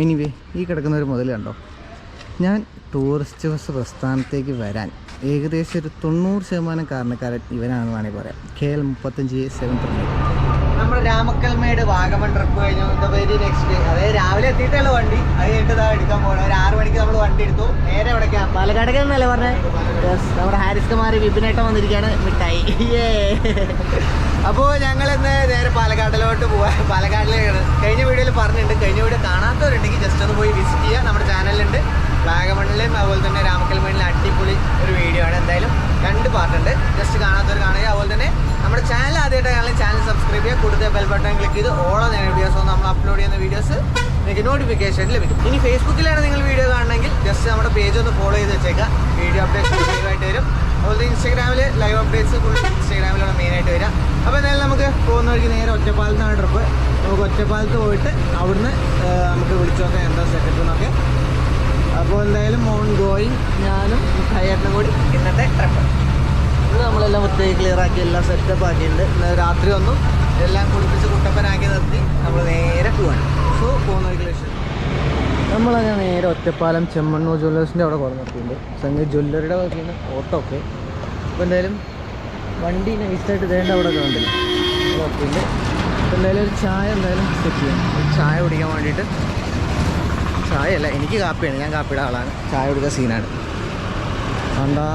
Anyway ഈ കിടക്കുന്ന ഒരു മുതൽ കണ്ടോ? ഞാൻ ടൂറിസ്റ്റ് ബസ് പ്രസ്ഥാനത്തേക്ക് വരാൻ ഏകദേശം ഒരു തൊണ്ണൂറ് ശതമാനം കാരണക്കാരൻ ഇവനാണെന്ന് വേണമെങ്കിൽ പറയാം. കെ എൽ മുപ്പത്തഞ്ച് സെവൻ ത്രീ നമ്മുടെ രാമക്കൽമേട് വാഗമൺ ട്രിപ്പ് കഴിഞ്ഞു. പേര് നെക്സ്റ്റ് അതായത് രാവിലെ എത്തിയിട്ടുള്ള വണ്ടി? അത് കഴിഞ്ഞിട്ട് എടുക്കാൻ പോകണം ഒരു ആറ് മണിക്ക് നമ്മൾ വണ്ടി എടുത്തു. നേരെ എവിടേക്കാ? പാലക്കാടേക്ക് എന്നല്ലേ പറഞ്ഞത് നമ്മുടെ ഹാരിസ് കുമാർ വിപിനേട്ടം വന്നിരിക്കുകയാണ് മിഠായി. അപ്പോൾ ഞങ്ങൾ ഇന്ന് നേരെ പാലക്കാട്ടിലോട്ട് പോവാം. പാലക്കാട്ടിലേക്കാണ് കഴിഞ്ഞ വീഡിയോയിൽ പറഞ്ഞിട്ടുണ്ട്. കഴിഞ്ഞ വീഡിയോ കാണാത്തവരുണ്ടെങ്കിൽ ജസ്റ്റ് ഒന്ന് പോയി വിസിറ്റ് ചെയ്യുക നമ്മുടെ ചാനലിലുണ്ട്. വാഗമണ്ണിലും അതുപോലെ തന്നെ രാമക്കൽമേടിലെ അടിപൊളി ഒരു വീഡിയോ ആണ്. എന്തായാലും രണ്ട് പാർട്ടുണ്ട് ജസ്റ്റ് കാണാത്തവർ കാണുക. അതുപോലെ തന്നെ നമ്മുടെ ചാനൽ ആദ്യമായിട്ട് കാണാൻ ചാനൽ സബ്സ്ക്രൈബ് ചെയ്യുക. കൂടുതൽ ബെൽ ബട്ടൺ ക്ലിക്ക് ചെയ്ത് ഓളോ ഞാൻ വീഡിയോസ് നമ്മൾ അപ്ലോഡ് ചെയ്യുന്ന വീഡിയോസ് നിങ്ങൾക്ക് നോട്ടിഫിക്കേഷൻ ലഭിക്കും. ഇനി ഫേസ്ബുക്കിലാണ് നിങ്ങൾ വീഡിയോ കാണണമെങ്കിൽ ജസ്റ്റ് നമ്മുടെ പേജ് ഒന്ന് ഫോളോ ചെയ്ത് വെച്ചേക്കുക. വീഡിയോ അപ്ഡേറ്റ്സ് ആയിട്ട് വരും അതുപോലെ ഇൻസ്റ്റാഗ്രാമിൽ ലൈവ് അപ്ഡേറ്റ്സ് ഫുൾ ഇൻസ്റ്റാഗ്രാമിലാണ് മെയിനായിട്ട് വരിക അപ്പോൾ എന്തായാലും നമുക്ക് പോകുന്ന വഴിക്ക് നേരെ ഒറ്റപ്പാലത്താണ് ട്രിപ്പ്. നമുക്ക് ഒറ്റപ്പാലത്ത് പോയിട്ട് അവിടുന്ന് നമുക്ക് വിളിച്ചു നോക്കാം എന്താ സെറ്റപ്പ് എന്നൊക്കെ. അപ്പോൾ എന്തായാലും മോൺ ഗോയിങ് ഞാനും ഹയറിനും കൂടി ഇന്നത്തെ ട്രിപ്പ് ഇത് നമ്മളെല്ലാം വൃത്തിയായി ക്ലിയർ ആക്കി എല്ലാം സെറ്റപ്പ് ആക്കിയിട്ടുണ്ട്. രാത്രി വന്നു. എല്ലാം കുളിപ്പിച്ച് കുട്ടപ്പനാക്കി നിർത്തി. നമ്മൾ നേരെ പോവാണ്. സോ പോകുന്ന വഴിക്ക് ലക്ഷ്യം നമ്മളങ്ങനെ നേരെ ഒറ്റപ്പാലം ചെമ്മണ്ണൂർ ജ്വല്ലേഴ്സിന്റെ അവിടെ കുറേ നിർത്തിയിട്ടുണ്ട് സംഗതി ജ്വല്ലറിയുടെ വകയാണ് ഓട്ടോ ഒക്കെ. അപ്പോൾ എന്തായാലും വണ്ടി നൈസായിട്ട് തേണ്ട അവിടെ കണ്ടില്ല. അപ്പോൾ എന്തായാലും ഒരു ചായ എന്തായാലും സെറ്റ് ചെയ്യാം. ചായ കുടിക്കാൻ വേണ്ടിയിട്ട്. ചായ അല്ല എനിക്ക് കാപ്പിയാണ്. ഞാൻ കാപ്പിയുടെ ആളാണ്. ചായ കുടിക്കുന്ന സീനാണ്. എന്താ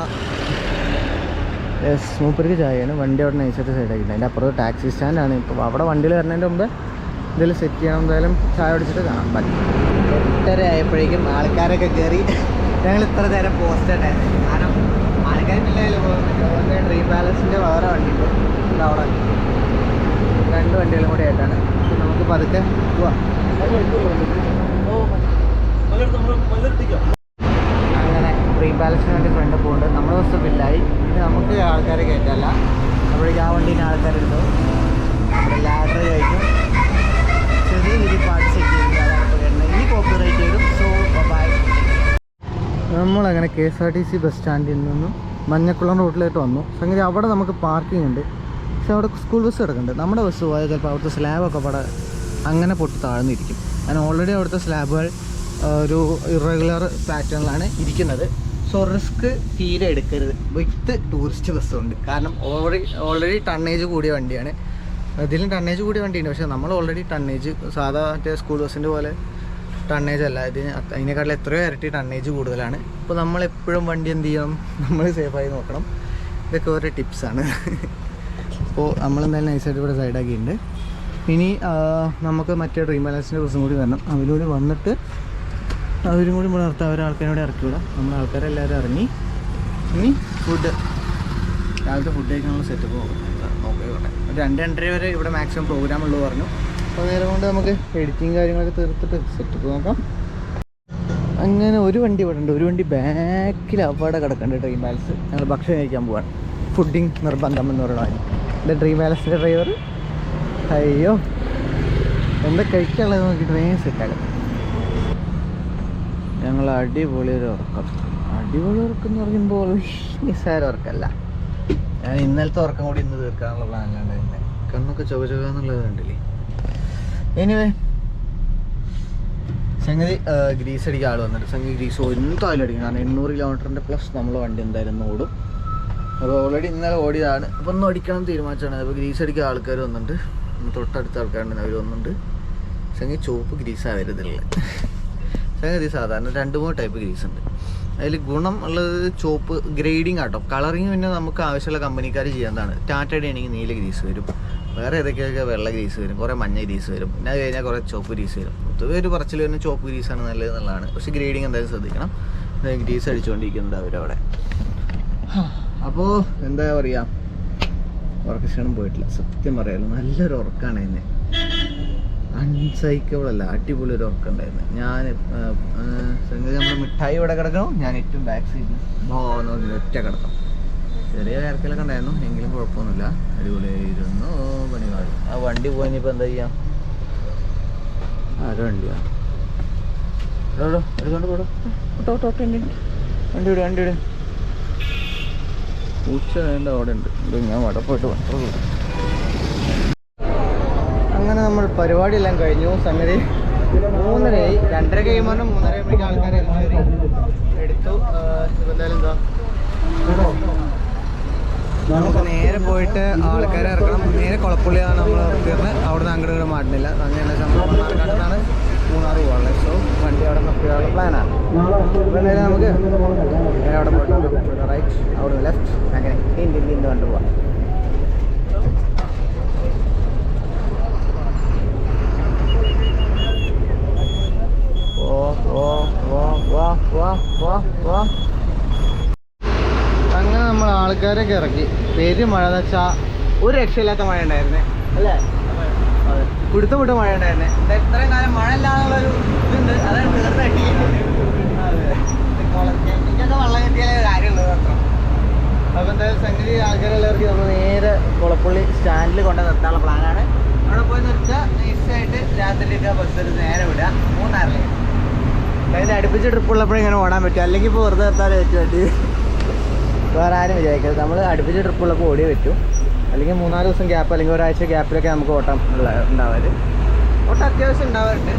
യെസ് മൂപ്പർക്ക് ചായയാണ്. വണ്ടി അവിടെ നൈസായിട്ട് സൈഡാക്കിയിട്ടുണ്ട് അതിന്റെ അപ്പുറത്ത് ടാക്സി സ്റ്റാൻഡാണ് ഇപ്പോൾ അവിടെ വണ്ടിയിൽ വരുന്നതിന്റെ മുമ്പ് എന്തെങ്കിലും സെറ്റ് ചെയ്യണം. എന്തായാലും ചായ കുടിച്ചിട്ട് കാണാം. പറ്റും എട്ടര ആയപ്പോഴേക്കും ആൾക്കാരൊക്കെ കയറി ഞങ്ങൾ ഇത്ര നേരം പോസ്റ്റ് ഉണ്ടായിരുന്നു കാരണം ആൾക്കാരില്ലായാലും പോകുന്നത് ഡ്രീം പാലസിന്റെ വേറെ വണ്ടി ഉണ്ട്. അവിടെ. രണ്ട് വണ്ടികളും കൂടെ ആയിട്ടാണ്. നമുക്ക് പതുക്കെ പോവാം. അങ്ങനെ പ്രീ പാലസിന് വേണ്ടി ഫ്രണ്ട് പോകുന്നുണ്ട് നമ്മൾ ബസ് ബില്ലായി ഇനി നമുക്ക് ആൾക്കാരെ കയറ്റല്ല. അപ്പോഴേക്കും ആ വണ്ടീന് ആൾക്കാരുണ്ട്. നമ്മുടെ ലാഡർ കഴിക്കും ചെറിയ രീതിയിൽ പാട്ട് സെറ്റ് ചെയ്യുന്നത് ഇനി കോപ്പി വരും. സോ ബൈ നമ്മളങ്ങനെ K S R T C bus സ്റ്റാൻഡിൽ നിന്നും മഞ്ഞക്കുളം റോഡിലോട്ട് വന്നു. അങ്ങനെ അവിടെ നമുക്ക് പാർക്കിംഗ് ഉണ്ട്. പക്ഷെ അവിടെ സ്കൂൾ ബസ് കിടക്കുന്നുണ്ട്. നമ്മുടെ ബസ് പോയാൽ ചിലപ്പോൾ അവിടുത്തെ സ്ലാബൊക്കെ അവിടെ അങ്ങനെ പൊട്ടി താഴ്ന്നിരിക്കും. കാരണം ഓൾറെഡി അവിടുത്തെ സ്ലാബുകൾ ഒരു ഇറഗുലർ പാറ്റേണിലാണ് ഇരിക്കുന്നത്. സോ റിസ്ക് തീരെ എടുക്കരുത്. വിത്ത് ടൂറിസ്റ്റ് ബസ്സുണ്ട് കാരണം ഓൾറെഡി ഓൾറെഡി ടണ്ണേജ് കൂടിയ വണ്ടിയാണ്. ഇതിലും ടണ്ണേജ് കൂടിയ വണ്ടിയുണ്ട്. പക്ഷേ നമ്മൾ ഓൾറെഡി ടണ്ണേജ് സാധാ മറ്റേ സ്കൂൾ ബസ്സിന്റെ പോലെ ടണ്ണേജ് അല്ല. ഇതിന് അതിനേക്കാളും എത്രയോ ഇരട്ടി ടണ്ണേജ് കൂടുതലാണ്. അപ്പോൾ നമ്മളെപ്പോഴും വണ്ടി എന്ത് ചെയ്യണം? നമ്മൾ സേഫായി നോക്കണം. ഇതൊക്കെ ഓരോ ടിപ്സാണ് അപ്പോൾ നമ്മളെന്തായാലും നൈസായിട്ട് ഇവിടെ സൈഡാക്കിയിട്ടുണ്ട് ഇനി നമുക്ക് മറ്റേ ഡ്രീം ബാലൻസിന്റെ ബസ്സും കൂടി വരണം. അവരൂടെ വന്നിട്ട് അവരും കൂടി ഇവിടെ നിർത്താം. അവരെ ആൾക്കാരോട് ഇറക്കി വിടാം നമ്മൾ ആൾക്കാരെല്ലാവരും ഇറങ്ങി ഇനി ഫുഡ് രാവിലത്തെ ഫുഡ് കഴിക്കാനുള്ള സെറ്റപ്പ് ഓക്കെ ഒരു രണ്ട് രണ്ടര വരെ ഇവിടെ മാക്സിമം പ്രോഗ്രാം ഉള്ളൂ പറഞ്ഞു. അപ്പോൾ നേരം കൊണ്ട് നമുക്ക് എഡിറ്റിങ് കാര്യങ്ങളൊക്കെ തീർത്തിട്ട് സെറ്റപ്പ് നോക്കാം. അങ്ങനെ ഒരു വണ്ടി ഇവിടെ ഉണ്ട്. ഒരു വണ്ടി ബാക്കിൽ അവിടെ കിടക്കുന്നുണ്ട് ഡ്രീം ബാലൻസ് ഞങ്ങൾ ഭക്ഷണം കഴിക്കാൻ പോവാണ്. ഫുഡിങ് നിർബന്ധം എന്ന് പറയുന്നത് എന്റെ ഡ്രീം പാലസിന്റെ ഡ്രൈവർ അയ്യോ എന്താ കഴിക്കാനുള്ളത് നോക്കി ട്രെയിൻ സെറ്റാക്കാം ഞങ്ങൾ അടിപൊളി ഒരു ഉറക്കം. അടിപൊളി ഉറക്കം എന്ന് പറയുമ്പോൾ നിസ്സാര ഉറക്കമല്ല ഞാൻ ഇന്നലത്തെ ഉറക്കം കൂടി ഇന്ന് തീർക്കാനുള്ള പ്ലാനിലാണ് തന്നെ കണ്ണൊക്കെ ചുവ എന്നുള്ളത് കണ്ടില്ലേ? എനിവേ സംഗതി ഗ്രീസ് അടിക്കാൻ ആൾ വന്നിട്ട് സംഗതി ഗ്രീസ് എന്തായാലും അടിക്കണം. കാരണം എണ്ണൂറ് കിലോമീറ്ററിന്റെ പ്ലസ് നമ്മൾ വണ്ടി എന്തായാലും ഓടും. അപ്പോൾ ഓൾറെഡി ഇന്നലെ ഓടിയതാണ്. അപ്പോൾ ഒന്ന് അടിക്കണം തീരുമാനിച്ചാണ് അപ്പോൾ ഗ്രീസ് അടിക്കാൻ ആൾക്കാർ വന്നിട്ടുണ്ട്. തൊട്ടടുത്ത ആൾക്കാരുണ്ട്. അവർ വന്നിട്ടുണ്ട്. സംഗതി ചുവപ്പ് ഗ്രീസ് ആവരുതില്ല? സംഗതി സാധാരണ രണ്ട് മൂന്ന് ടൈപ്പ് ഗ്രീസ് ഉണ്ട്. അതിൽ ഗുണം ഉള്ളത് ചുവപ്പ് ഗ്രേഡിങ് ആട്ടോ. കളറിങ് പിന്നെ നമുക്ക് ആവശ്യമുള്ള കമ്പനിക്കാർ ചെയ്യാവുന്നതാണ്. ടാറ്റയുടെ ആണെങ്കിൽ നീല ഗ്രീസ് വരും. വേറെ ഏതൊക്കെയൊക്കെ വെള്ള ഗ്രീസ് വരും. കുറേ മഞ്ഞ ഗ്രീസ് വരും. പിന്നെ അത് കഴിഞ്ഞാൽ കുറേ ചുവപ്പ് ഗ്രീസ് വരും. പൊതുവെ ഒരു പറച്ചിൽ വരുന്ന ചുവപ്പ് ഗ്രീസാണ് നല്ലത് എന്നുള്ളതാണ്. പക്ഷേ ഗ്രേഡിങ് എന്തായാലും ശ്രദ്ധിക്കണം. ഗ്രീസ് അടിച്ചുകൊണ്ടിരിക്കുന്നുണ്ട് അവരവിടെ. അപ്പോൾ എന്താ പറയുക ഉറക്കക്ഷണം പോയിട്ടില്ല. സത്യം പറയാലോ നല്ലൊരു ഉറക്കമാണ് എന്നെ അൺസൈക്കബിൾ അല്ല അടിപൊളി ഒരു ഉറക്കം ഉണ്ടായിരുന്നു ഞാൻ സംഗതി നമ്മൾ മിഠായി ഇവിടെ കിടക്കണം. ഞാൻ ഏറ്റവും ബാക്ക് സീറ്റിൽ നോക്കി ഒറ്റ കിടക്കാം ചെറിയ വേർക്കലൊക്കെ ഉണ്ടായിരുന്നു എങ്കിലും കുഴപ്പമൊന്നുമില്ല. അടിപൊളിയായിരുന്നു. പണി കാടി ആ വണ്ടി പോയി ഇനിയിപ്പോൾ എന്താ ചെയ്യാം? ആരോ വണ്ടിയാ എടോ എടുത്തോണ്ട് പോടോ. ഓട്ടോ ഓട്ടോ വണ്ടി വിട് വണ്ടി വിട്. പൂച്ച വേണ്ട അവിടെ ഉണ്ട്. ഞാൻ വട പോയിട്ട് അങ്ങനെ നമ്മൾ പരിപാടി എല്ലാം കഴിഞ്ഞു. സംഗതി മൂന്നരയായി. രണ്ടര കഴിയുമ്പോൾ മൂന്നര ആകുമ്പോഴേക്കും എടുത്തു. എന്തായാലും എന്താ നമുക്ക് നേരെ പോയിട്ട് ആൾക്കാരെ ഇറക്കണം. നേരെ കുളപ്പുള്ളിയാണ് നമ്മൾ തീർന്ന് അവിടെ നിന്ന് അങ്ങോട്ട് മാറ്റുന്നില്ല അങ്ങനെ സംഭവം മണ്ണാർക്കാട് നിന്നാണ് മൂന്നാർ പോകാനുള്ള സോ വണ്ടി അവിടെ നിർത്തിയുള്ള പ്ലാനാണ് അപ്പോൾ എന്തായാലും നമുക്ക് അവിടെ പോയിട്ട് റൈറ്റ് അവിടെ ലെഫ്റ്റ് അങ്ങനെ ഇന്ത്യ ഇന്ത്യ കണ്ടു പോവാം. അങ്ങനെ നമ്മൾ ആൾക്കാരൊക്കെ ഇറക്കി. പേര് മഴ എന്ന് വെച്ചാൽ ഒരു രക്ഷയില്ലാത്ത മഴ ഉണ്ടായിരുന്നേ. അല്ലേ? അതെ. കുടുത്ത വിട്ട മഴ ഉണ്ടായിരുന്നേ ഇത് എത്രയും കാലം മഴ ഇല്ലാന്നുള്ളൊരു ഇതുണ്ട്. അതാണ് അതെ. എനിക്കൊക്കെ വെള്ളം കിട്ടിയാലേ കാര്യമുള്ളൂ മാത്രം. എന്തായാലും സംഗതി ആൾക്കാരെല്ലാം ഇറക്കി നമ്മൾ നേരെ കുളപ്പള്ളി സ്റ്റാൻഡിൽ കൊണ്ട് നിർത്താനുള്ള പ്ലാനാണ്. അവിടെ പോയി നിർത്തുക നൈസായിട്ട് രാത്രിയിലേക്ക് ബസ് എടുത്ത് നേരെ വിടുക. മൂന്നാറിലേക്ക്. അതിന്റെ അടുപ്പിച്ച് ട്രിപ്പ് ഉള്ളപ്പോഴും ഇങ്ങനെ ഓടാൻ പറ്റും. അല്ലെങ്കിൽ ഇപ്പോൾ വെറുതെ നിർത്താൻ പറ്റും വേറെ ആരും വിചാരിക്കരുത്. നമ്മൾ അടുപ്പിച്ച് ട്രിപ്പ് ഉള്ളപ്പോൾ ഓടിയേ പറ്റൂ. അല്ലെങ്കിൽ മൂന്നാൽ ദിവസം ഗ്യാപ്പ് അല്ലെങ്കിൽ ഒരാഴ്ച ഗ്യാപ്പിലൊക്കെ നമുക്ക് ഓട്ടം ഉള്ള ഉണ്ടാവാറ് ഓട്ടം അത്യാവശ്യം ഉണ്ടാവാറുണ്ട്.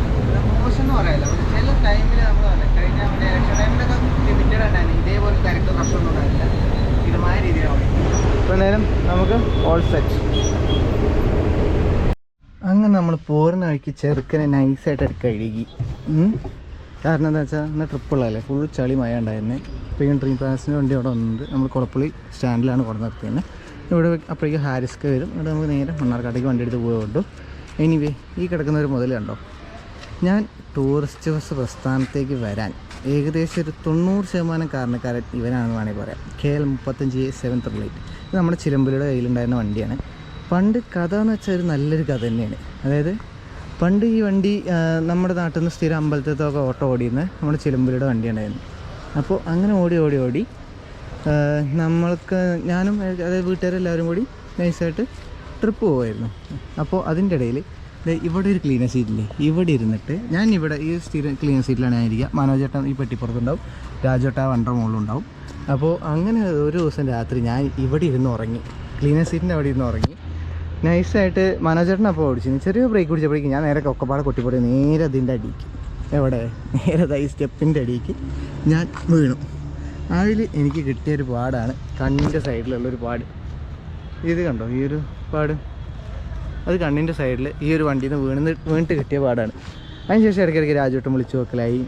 മോശം എന്ന് പറയാനില്ല. ചില ടൈമിൽ നമ്മൾ പറയാം കഴിഞ്ഞ മറ്റേ ഇലക്ഷൻ ടൈമിലൊക്കെ ലിമിറ്റഡ് ഉണ്ടായിരുന്നു ഇതേപോലെ തിരക്ക് നഷ്ടമൊന്നും ഉണ്ടാവില്ല. സ്ഥിരമായ രീതിയിലാണ്. ഇപ്പോൾ എന്തായാലും നമുക്ക് ഓൾ സെറ്റ് അങ്ങനെ നമ്മൾ പോരുന്ന വഴിക്ക് ചെറുക്കനെ നൈസായിട്ട് കഴുകി. കാരണം എന്താ വെച്ചാൽ ഇന്ന് ട്രിപ്പുള്ളതല്ലേ ഫുൾ ചളി മഴ ഉണ്ടായിരുന്നേ. ഇപ്പോൾ ഈ ഡ്രീം പാലസിന്റെ വണ്ടി അവിടെ വന്നത്. നമ്മൾ കുളപ്പുള്ളി സ്റ്റാൻഡിലാണ് കൊണ്ട് ഇവിടെ അപ്പോഴേക്കും ഹാരിസ്ക്ക് വരും. ഇവിടെ നമുക്ക് നേരെ മണ്ണാർക്കാട്ടേക്ക് വണ്ടി എടുത്ത് പോയുള്ളൂ എനിവേ ഈ കിടക്കുന്ന ഒരു മുതൽ കണ്ടോ? ഞാൻ ടൂറിസ്റ്റ് ബസ് പ്രസ്ഥാനത്തേക്ക് വരാൻ ഏകദേശം ഒരു തൊണ്ണൂറ് ശതമാനം കാരണക്കാരൻ ഇവനാണെന്ന് വേണമെങ്കിൽ പറയാം. കെ എൽ മുപ്പത്തഞ്ച് സെവൻ ത്രിബിൾ എയ്റ്റ് ഇത് നമ്മുടെ ചിലമ്പലിയുടെ കയ്യിലുണ്ടായിരുന്ന വണ്ടിയാണ്. പണ്ട് കഥ എന്ന് വെച്ചാൽ ഒരു നല്ലൊരു കഥ തന്നെയാണ്. അതായത് പണ്ട് ഈ വണ്ടി നമ്മുടെ നാട്ടിൽ നിന്ന് സ്ഥിരം അമ്പലത്തിലത്തൊക്കെ ഓട്ടോ ഓടിയിരുന്ന നമ്മുടെ ചിലമ്പലിയുടെ വണ്ടി ഉണ്ടായിരുന്നു അപ്പോൾ അങ്ങനെ ഓടി ഓടി ഓടി നമ്മൾക്ക് ഞാനും അതായത് വീട്ടുകാരെല്ലാവരും കൂടി നൈസായിട്ട് ട്രിപ്പ് പോകുമായിരുന്നു അപ്പോൾ അതിന്റെ ഇടയിൽ ഇവിടെ ഒരു ക്ലീനർ സീറ്റില്ലേ ഇവിടെ ഇരുന്നിട്ട് ഞാൻ ഇവിടെ ഈ സ്ഥിരം ക്ലീനർ സീറ്റിലാണ് ഞാൻ ഇരിക്കുക മനോജേട്ടൻ ഈ പെട്ടിപ്പുറത്തുണ്ടാവും. രാജോട്ട വണ്ടർ മുകളിലുണ്ടാവും അപ്പോൾ അങ്ങനെ ഒരു ദിവസം രാത്രി ഞാൻ ഇവിടെ ഇരുന്ന് ഉറങ്ങി. ക്ലീനർ സീറ്റിന്റെ അവിടെ ഇരുന്ന് ഉറങ്ങി. നൈസായിട്ട് മനോജേട്ടൻ അപ്പോൾ ഓടിച്ചു. ചെറിയ ബ്രേക്ക് പിടിച്ചപ്പോഴേക്കും ഞാൻ നേരെ കൊക്കപ്പാടെ കൊട്ടിപ്പൊടി നേരെ അതിന്റെ അടിക്ക് എവിടെ? നേരെ ഈ സ്റ്റെപ്പിന്റെ അടിക്ക് ഞാൻ വീണു. അതിൽ എനിക്ക് കിട്ടിയൊരു പാടാണ്. കണ്ണിന്റെ സൈഡിലുള്ളൊരു പാട്. ഇത് കണ്ടോ? ഈ ഒരു പാട്. അത് കണ്ണിന്റെ സൈഡിൽ ഈ ഒരു വണ്ടിയിൽ നിന്ന് വീണ് വീണിട്ട് കിട്ടിയ പാടാണ്. അതിനുശേഷം ഇടയ്ക്കിടയ്ക്ക് രാജുവട്ടം വിളിച്ചു നോക്കലായി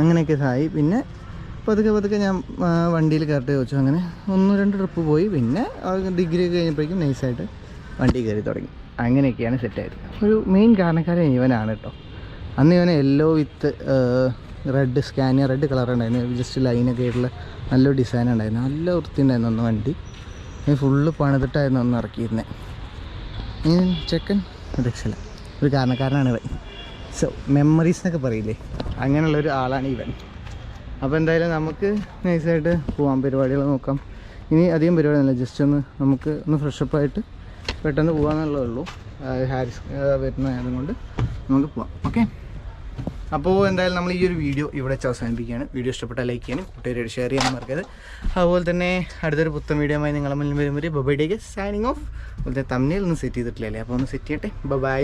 അങ്ങനെയൊക്കെ ആയി. പിന്നെ പതുക്കെ പതുക്കെ ഞാൻ വണ്ടിയിൽ കയറിട്ട് ചോദിച്ചു അങ്ങനെ ഒന്ന് രണ്ട് ട്രിപ്പ് പോയി. പിന്നെ ഡിഗ്രി ഒക്കെ കഴിഞ്ഞപ്പോഴേക്കും നൈസായിട്ട് വണ്ടി കയറി തുടങ്ങി. അങ്ങനെയൊക്കെയാണ് സെറ്റായത് ഒരു മെയിൻ കാരണക്കാരൻ ഇവനാണ് കേട്ടോ. അന്ന് ഇവനെ yellow with red Scania red colour ഉണ്ടായിരുന്നു. ജസ്റ്റ് ലൈനൊക്കെ ആയിട്ടുള്ള നല്ലൊരു ഡിസൈൻ ഉണ്ടായിരുന്നു. നല്ല വൃത്തി ഉണ്ടായിരുന്നു അന്ന് വണ്ടി. ഫുള്ള് പണിതിട്ടായിരുന്നു അന്ന് ഇറക്കിയിരുന്നത് ഈ ചെക്കൻ രക്ഷല ഒരു കാരണക്കാരനാണ് ഇവൻ. സോ മെമ്മറീസ് എന്നൊക്കെ പറയില്ലേ? അങ്ങനെയുള്ള ഒരു ആളാണ് ഇവൻ. അപ്പോൾ എന്തായാലും നമുക്ക് നൈസായിട്ട് പോകാം പരിപാടികൾ നോക്കാം. ഇനി അധികം പരിപാടിയൊന്നുമില്ല. ജസ്റ്റ് ഒന്ന് നമുക്ക് ഒന്ന് ഫ്രഷപ്പ് ആയിട്ട് പെട്ടെന്ന് പോകാമെന്നുള്ളതേ ഉള്ളൂ. ഹാരിസ് വരുന്നതായതുകൊണ്ട് വരുന്ന നമുക്ക് പോവാം. ഓക്കെ അപ്പോൾ എന്തായാലും നമ്മൾ ഈ ഒരു വീഡിയോ ഇവിടെ വെച്ച് അവസാനിപ്പിക്കുകയാണ്. വീഡിയോ ഇഷ്ടപ്പെട്ട ലൈക്ക് ചെയ്യാനും കൂട്ടുകാരോട് ഷെയർ ചെയ്യാനും മറക്കരുത്. അതുപോലെ തന്നെ അടുത്തൊരു പുത്തൻ വീഡിയോ ആയി നിങ്ങളെ മുന്നിൽ വരുമ്പോൾ ബൈ ഡേക്ക് സൈനിങ് ഓഫ് അതുപോലെ തന്നെ തമ്മിൽ ഒന്ന് സെറ്റ് ചെയ്തിട്ടില്ലല്ലേ? അപ്പോൾ ഒന്ന് സെറ്റ് ചെയ്യട്ടെ. ബൈ